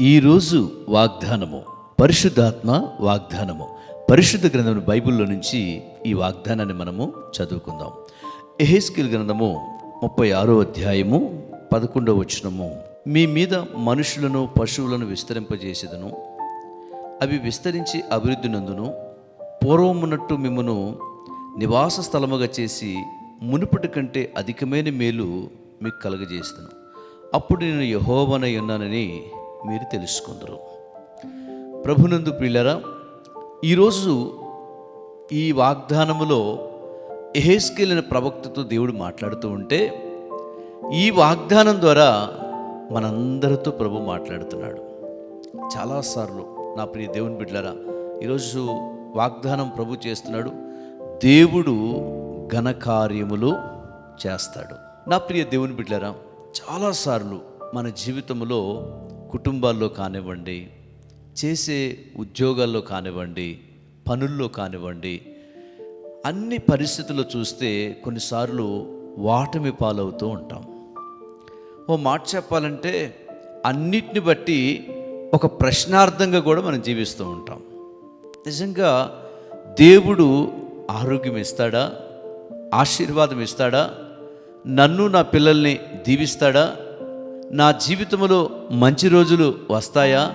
ఈరోజు వాగ్దానము పరిశుద్ధాత్మ వాగ్దానము. పరిశుద్ధ గ్రంథం బైబిల్లో నుంచి ఈ వాగ్దానాన్ని మనము చదువుకుందాం. ఎహెస్కిల్ గ్రంథము ముప్పై ఆరో అధ్యాయము పదకొండవ వచనము. మీ మీద మనుషులను పశువులను విస్తరింపజేసేదను. అవి విస్తరించి అభివృద్ధి నందును. పూర్వమున్నట్టు మిమ్మను నివాస స్థలముగా చేసి మునుపటి కంటే అధికమైన మేలు మీకు కలుగజేస్తాను అప్పుడు నేను యహోవనై ఉన్నానని మీరు తెలుసుకుందరు. ప్రభునందు ప్రియులరా ఈరోజు ఈ వాగ్దానములో ఎహేస్కెళ్ళిన ప్రవక్తతో దేవుడు మాట్లాడుతూ ఉంటే ఈ వాగ్దానం ద్వారా మనందరితో ప్రభు మాట్లాడుతున్నాడు. చాలాసార్లు నా ప్రియ దేవుని బిడ్డలరా ఈరోజు వాగ్దానం ప్రభు చేస్తున్నాడు దేవుడు ఘనకార్యములు చేస్తాడు. నా ప్రియ దేవుని బిడ్డలరా చాలాసార్లు మన జీవితంలో కుటుంబాల్లో కానివ్వండి చేసే ఉద్యోగాల్లో కానివ్వండి పనుల్లో కానివ్వండి అన్ని పరిస్థితుల్లో చూస్తే కొన్నిసార్లు వాటమి పాలవుతూ ఉంటాం. ఓ మాట చెప్పాలంటే అన్నిటిని బట్టి ఒక ప్రశ్నార్థంగా కూడా మనం జీవిస్తూ ఉంటాం. నిజంగా దేవుడు ఆరోగ్యం ఇస్తాడా? ఆశీర్వాదం ఇస్తాడా? నన్ను నా పిల్లల్ని దీవిస్తాడా? నా జీవితంలో మంచి రోజులు వస్తాయా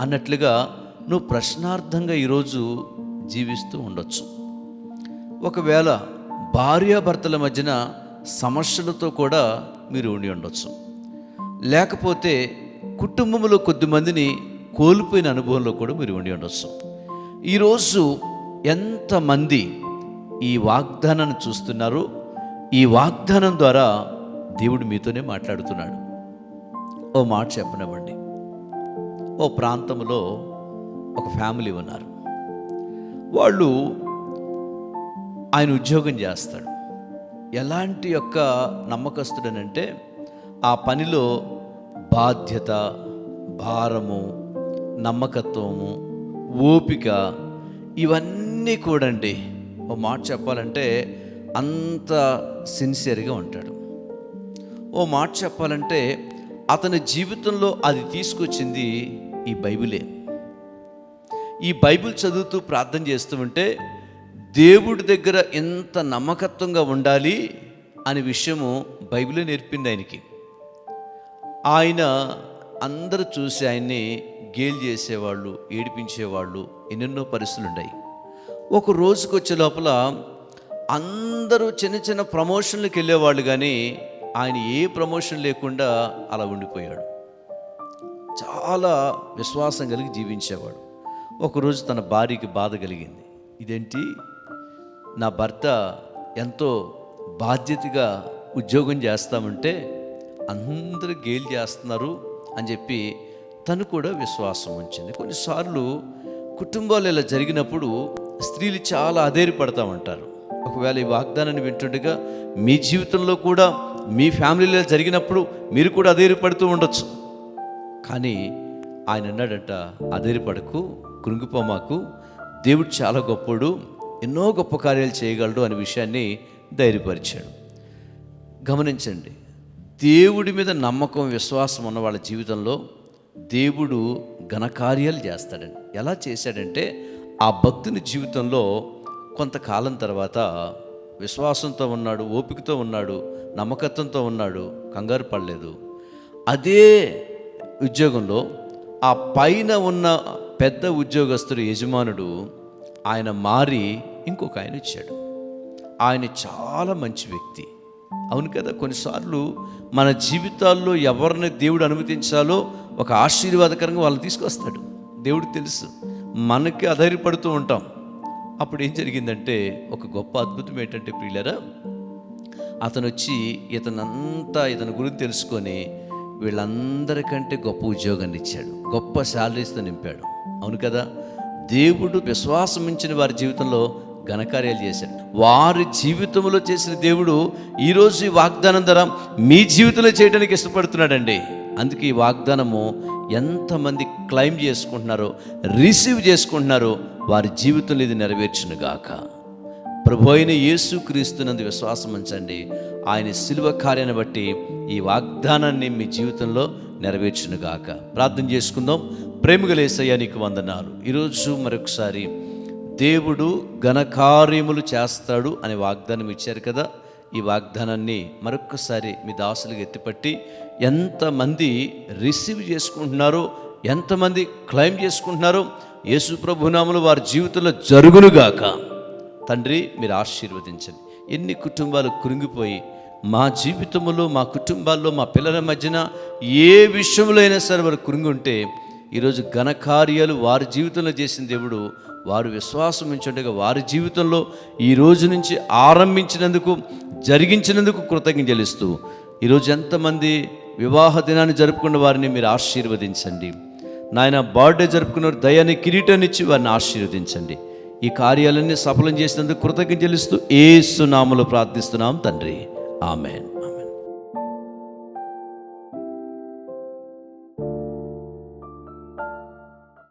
అన్నట్లుగా నువ్వు ప్రశ్నార్థంగా ఈరోజు జీవిస్తూ ఉండొచ్చు. ఒకవేళ భార్యాభర్తల మధ్యన సమస్యలతో కూడా మీరు ఉండి ఉండొచ్చు. లేకపోతే కుటుంబంలో కొద్దిమందిని కోల్పోయిన అనుభవంలో కూడా మీరు ఉండి ఉండొచ్చు. ఈరోజు ఎంతమంది ఈ వాగ్దానాన్ని చూస్తున్నారు ఈ వాగ్దానం ద్వారా దేవుడు మీతోనే మాట్లాడుతున్నాడు. ఓ మాట చెప్పనివ్వండి. ఓ ప్రాంతంలో ఒక ఫ్యామిలీ ఉన్నారు. వాళ్ళు ఆయన ఉద్యోగం చేస్తాడు. ఎలాంటి యొక్క నమ్మకస్తుడనంటే ఆ పనిలో బాధ్యత భారము నమ్మకత్వము ఓపిక ఇవన్నీ కూడండి. ఓ మాట చెప్పాలంటే అంత సిన్సియర్గా ఉంటాడు. ఓ మాట చెప్పాలంటే అతని జీవితంలో అది తీసుకొచ్చింది ఈ బైబిలే. ఈ బైబిల్ చదువుతూ ప్రార్థన చేస్తూ ఉంటే దేవుడి దగ్గర ఎంత నమ్మకత్వంగా ఉండాలి అనే విషయము బైబిలే నేర్పింది ఆయనకి. ఆయన అందరూ చూసి ఆయన్ని గేల్ చేసేవాళ్ళు ఏడిపించేవాళ్ళు ఎన్నెన్నో పరిస్థితులు ఉన్నాయి ఒక రోజుకొచ్చే లోపల అందరూ చిన్న చిన్న ప్రమోషన్లకు వెళ్ళేవాళ్ళు కానీ ఆయన ఏ ప్రమోషన్ లేకుండా అలా ఉండిపోయాడు. చాలా విశ్వాసం కలిగి జీవించేవాడు. ఒకరోజు తన భార్యకి బాధ కలిగింది. ఇదేంటి? నా భర్త ఎంతో బాధ్యతగా ఉద్యోగం చేస్తామంటే అందరూ గేల్ చేస్తున్నారు అని చెప్పి తను కూడా విశ్వాసం ఉంచింది. కొన్నిసార్లు కుటుంబాలు ఇలా జరిగినప్పుడు స్త్రీలు చాలా అధైర్యపడతా ఉంటారు ఒకవేళ ఈ వాగ్దానాన్ని వింటుండగా మీ జీవితంలో కూడా మీ ఫ్యామిలీలో జరిగినప్పుడు మీరు కూడా అధైర్యపడుతూ ఉండొచ్చు. కానీ ఆయన అన్నాడట అధైర్యపడకు కృంగిపోమాకు దేవుడు చాలా గొప్పడు ఎన్నో గొప్ప కార్యాలు చేయగలడు అనే విషయాన్ని ధైర్యపరిచాడు. గమనించండి దేవుడి మీద నమ్మకం విశ్వాసం ఉన్న వాళ్ళ జీవితంలో దేవుడు ఘనకార్యాలు చేస్తాడండి. ఎలా చేశాడంటే ఆ భక్తుని జీవితంలో కొంతకాలం తర్వాత విశ్వాసంతో ఉన్నాడు ఓపికతో ఉన్నాడు నమ్మకత్వంతో ఉన్నాడు కంగారు పడలేదు. అదే ఉద్యోగంలో ఆ పైన ఉన్న పెద్ద ఉద్యోగస్తుడు యజమానుడు ఆయన మారి ఇంకొక ఆయన ఇచ్చాడు ఆయన చాలా మంచి వ్యక్తి. అవును కదా కొన్నిసార్లు మన జీవితాల్లో ఎవరిని దేవుడు అనుమతించాలో ఒక ఆశీర్వాదకరంగా వాళ్ళని తీసుకొస్తాడు. దేవుడు తెలుసు. మనకి అధైర్యపడుతూ ఉంటాం. అప్పుడు ఏం జరిగిందంటే ఒక గొప్ప అద్భుతం ఏంటంటే ప్రియులరా అతను వచ్చి ఇతనంతా ఇతని గురించి తెలుసుకొని వీళ్ళందరికంటే గొప్ప ఉద్యోగాన్ని ఇచ్చాడు. గొప్ప శాలరీస్తో నింపాడు. అవును కదా? దేవుడు విశ్వాసం ఉంచిన వారి జీవితంలో ఘనకార్యాలు చేశాడు. వారి జీవితంలో చేసిన దేవుడు ఈరోజు ఈ వాగ్దానం ధర మీ జీవితంలో చేయడానికి ఇష్టపడుతున్నాడండి. అందుకే ఈ వాగ్దానము ఎంతమంది క్లైమ్ చేసుకుంటున్నారో రిసీవ్ చేసుకుంటున్నారో వారి జీవితంలో ఇది నెరవేర్చును గాక ప్రభు అయిన యేసు క్రీస్తునందు విశ్వాసం ఉంచండి. ఆయన శిలువ కార్యాన్ని బట్టి ఈ వాగ్దానాన్ని మీ జీవితంలో నెరవేర్చునుగాక. ప్రార్థన చేసుకుందాం. ప్రేమగలేసయ్యా నీకు వందనాలు. ఈరోజు మరొకసారి దేవుడు ఘనకార్యములు చేస్తాడు అనే వాగ్దానం ఇచ్చారు కదా. ఈ వాగ్దానాన్ని మరొక్కసారి మీ దాసులకు ఎత్తిపట్టి ఎంతమంది రిసీవ్ చేసుకుంటున్నారో ఎంతమంది క్లైమ్ చేసుకుంటున్నారో యేసు ప్రభునాములు వారి జీవితంలో జరుగునుగాక. తండ్రి మీరు ఆశీర్వదించండి. ఎన్ని కుటుంబాలు కురింగిపోయి మా జీవితంలో మా కుటుంబాల్లో మా పిల్లల మధ్యన ఏ విషయంలో అయినా సరే వారు కురింగి ఉంటే ఈరోజు ఘనకార్యాలు వారి జీవితంలో చేసిన దేవుడు వారు విశ్వాసం ఉంచుండగా వారి జీవితంలో ఈ రోజు నుంచి ఆరంభించినందుకు జరిగించినందుకు కృతజ్ఞత చెల్లిస్తూ ఈరోజు ఎంతమంది వివాహ దినాన్ని జరుపుకున్న వారిని మీరు ఆశీర్వదించండి. నాయన బర్త్డే జరుపుకున్న దయాన్ని కిరీటాన్నిచ్చి వారిని ఆశీర్వదించండి. ఈ కార్యాలన్నీ సఫలం చేసినందుకు కృతజ్ఞతలుస్తూ చెల్లిస్తూ ఏసునామలో ప్రార్థిస్తున్నాం తండ్రి. ఆమెన్.